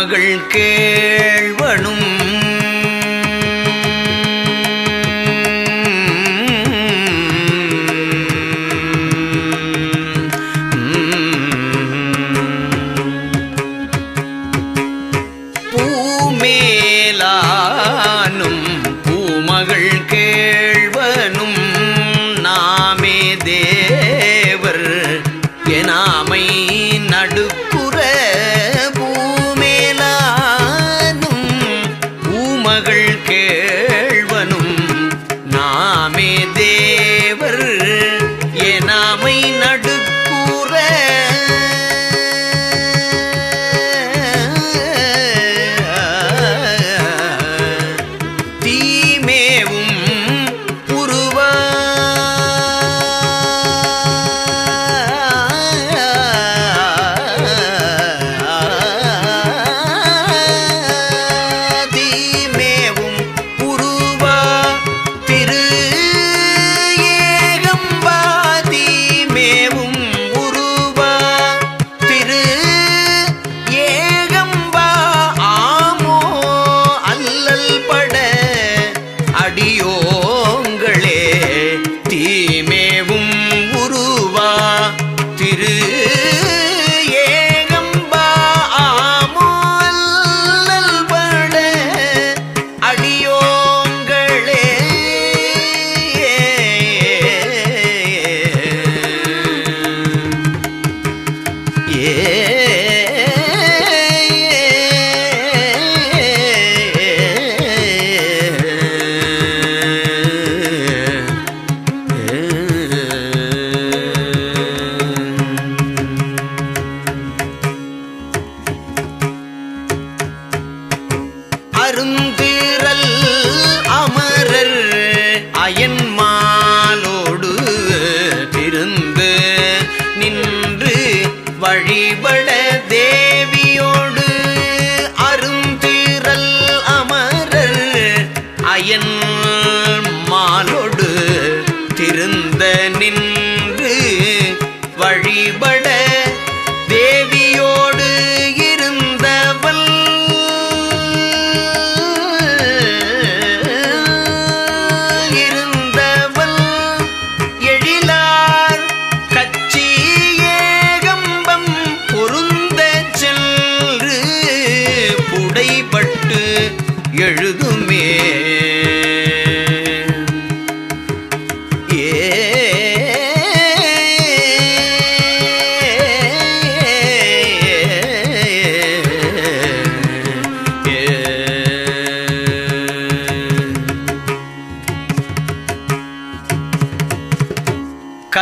மகள் கேழ்வனும். பூமேலானும் பூமகள் கேழ்வனும். நாமே தேவர் எனாமை நடுப்பு கே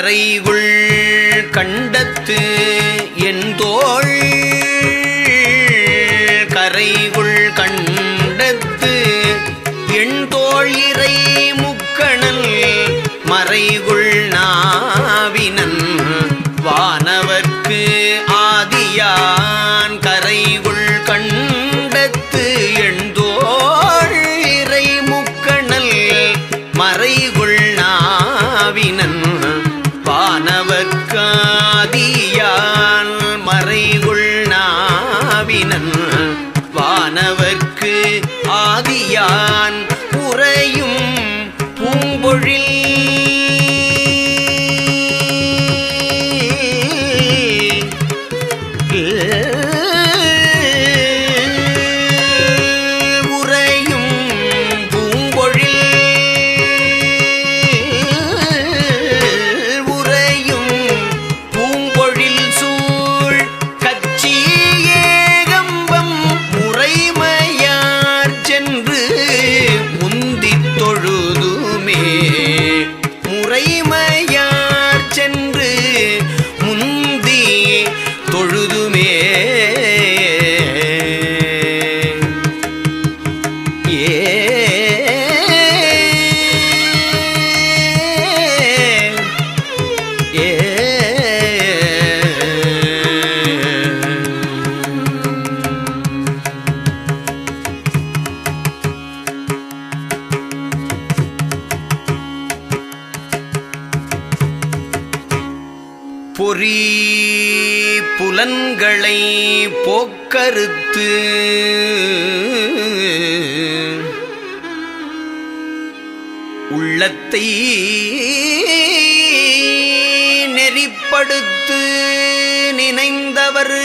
கரைவுள் கண்டத்து என்தோள் கரைவுள் கண்டத்து எண்தோள் இறை முக்கணல் மறைவுள் கருத்து. உள்ளத்தை நெறிப்படுத்து நினைந்தவர்.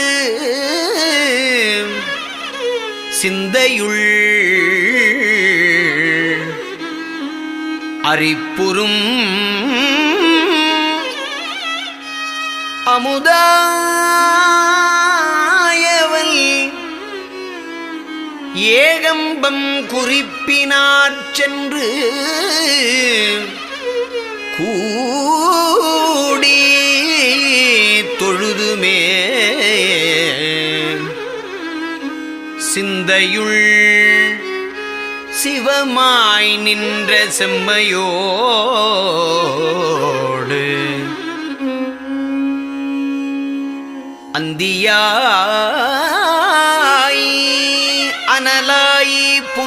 சிந்தையுள் அறிப்புறும் அமுதா. ஏகம்பம் குறிப்பினாற் சென்று கூடி தொழுதுமே. சிந்தையுள் சிவமாய் நின்ற செம்மையோடு அந்தியா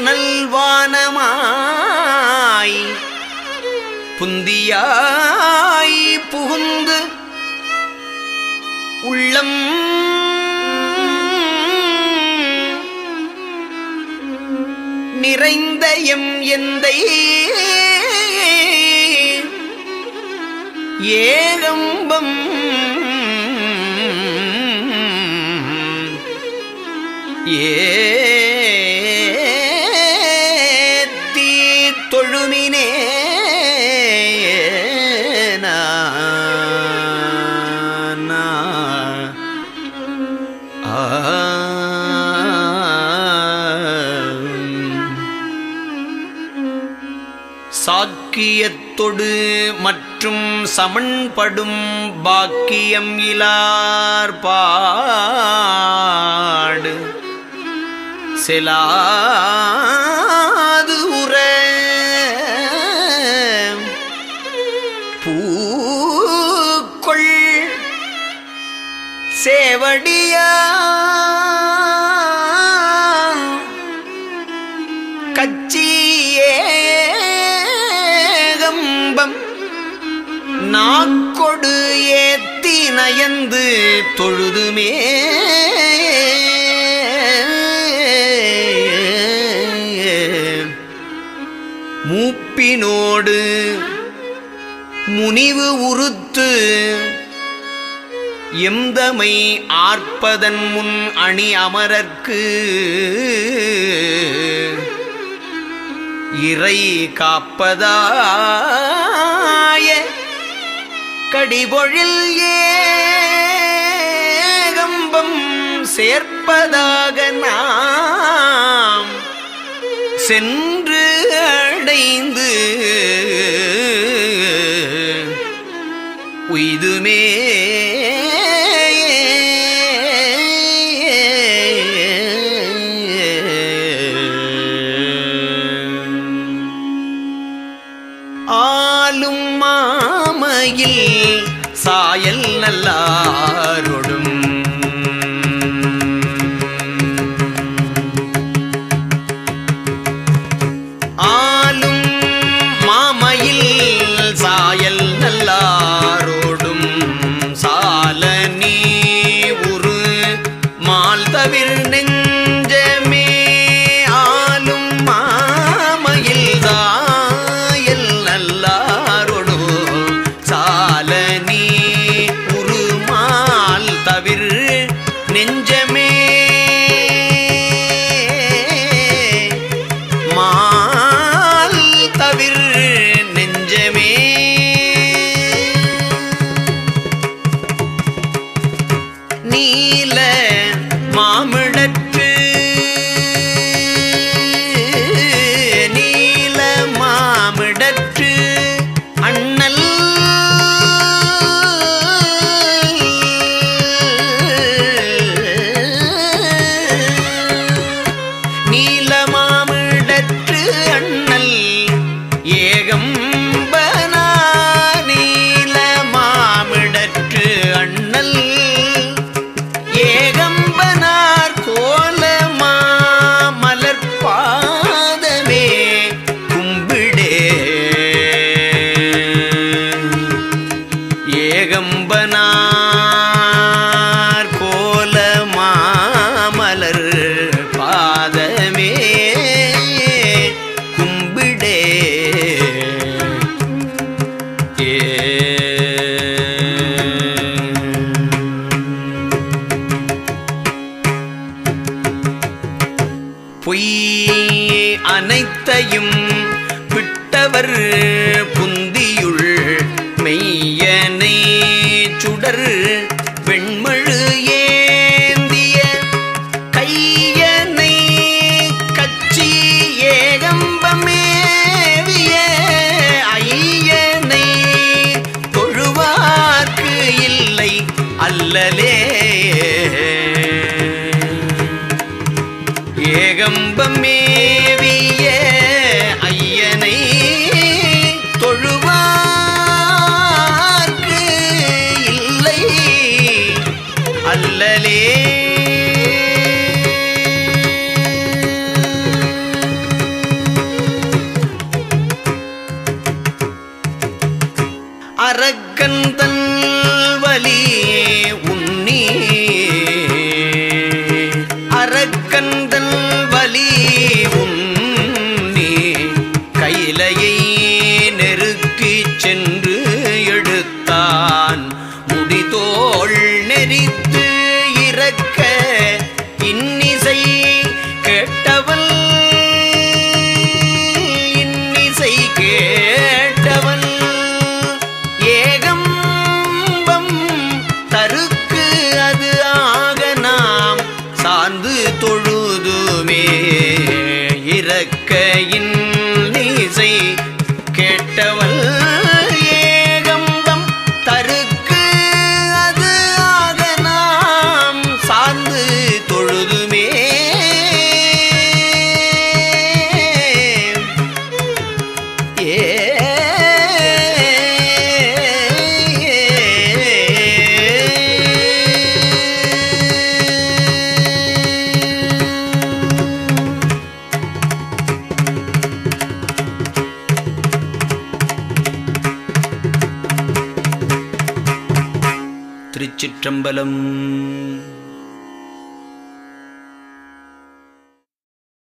புனல்வானமாய் புந்தியாய் புகுந்து உள்ளம் நிறைந்த எம் எந்தை ஏகம்பம் ஏ சாக்கியத்தொடு மற்றும் சமன்படும் பாக்கியம் இலார்பாடு செலாது உற பூ சேவடியா? கச்சியேகம்பம் நாக்கொடு ஏத்தி நயந்து தொழுதுமே. மூப்பினோடு முனிவு உறுத்து எந்தமை ஆர்ப்பதன் முன் அணி அமரர்க்கு இறை காப்பதாய கடிபொழில் ஏகம்பம் சேர்ப்பதாக நாம் சென்று அடைந்து மாமையில் சாயல் நல்லா நீ திருச்சிற்றம்பலம்.